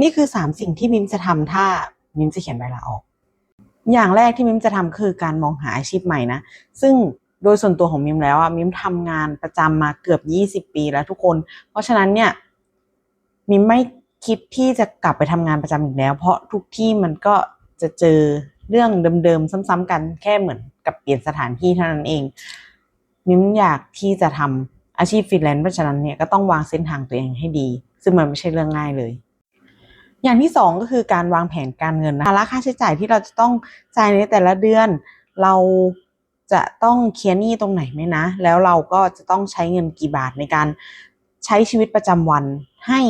นี่คือสามสิ่งที่มิมจะทำถ้ามิมจะเขียนใบลาออก อย่างแรกที่มิมจะทำคือการมองหาอาชีพใหม่นะ ซึ่งโดยส่วนตัวของมิมแล้วอะมิมทำงานประจำมาเกือบยี่สิบปีแล้วทุกคน เพราะฉะนั้นเนี่ยมิมไม่คิดที่จะกลับไปทำงานประจำอีกแล้ว เพราะทุกที่มันก็จะเจอเรื่องเดิมๆซ้ำๆกันแค่เหมือนกับเปลี่ยนสถานที่เท่านั้นเอง มิมอยากที่จะทำอาชีพฟรีแลนซ์เพราะฉะนั้นเนี่ยก็ต้องวางเส้นทางตัวเองให้ดี ซึ่งมันไม่ใช่เรื่องง่ายเลย อย่างที่สองก็คือการวางแผนการเงินนะภาระค่าใช้จ่ายที่เราจะต้องจ่ายในแต่ละเดือน เราจะต้องเคลียร์หนี้ตรงไหนไหมนะ แล้วเราก็จะต้องใช้เงินกี่บาทในการใช้ชีวิตประจำวันให้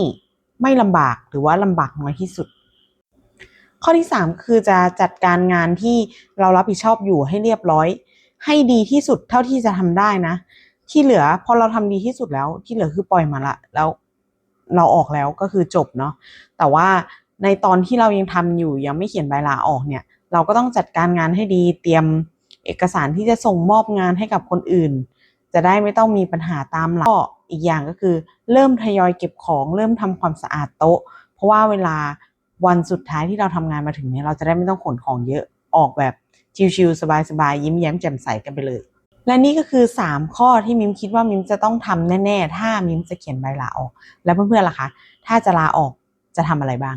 ไม่ลำบากหรือว่าลำบากน้อยที่สุด ข้อที่สามคือจะจัดการงานที่เรารับผิดชอบอยู่ให้เรียบร้อย ให้ดีที่สุดเท่าที่จะทำได้นะ ที่เหลือพอเราทำดีที่สุดแล้ว ที่เหลือคือปล่อยมาละแล้ว เราออกแล้วก็คือจบเนาะแต่ว่าในตอนที่เรายังทำอยู่ยังไม่เขียนใบลาออกเนี่ย เราก็ต้องจัดการงานให้ดีเตรียมเอกสารที่จะส่งมอบงานให้กับคนอื่น จะได้ไม่ต้องมีปัญหาตามหลังก็อีกอย่างก็คือ เริ่มทยอยเก็บของเริ่มทำความสะอาดโต๊ะ เพราะว่าเวลาวันสุดท้ายที่เราทำงานมาถึงเนี่ยเราจะได้ไม่ต้องขนของเยอะออกแบบชิลๆสบายๆยิ้มแย้มแจ่มใสกันไปเลย และนี่ก็คือ 3 ข้อที่มิมคิดว่ามิมจะต้องทำแน่ ๆ ถ้ามิมจะเขียนใบลาออก แล้วเพื่อนๆล่ะคะ ถ้าจะลาออกจะทำอะไรบ้าง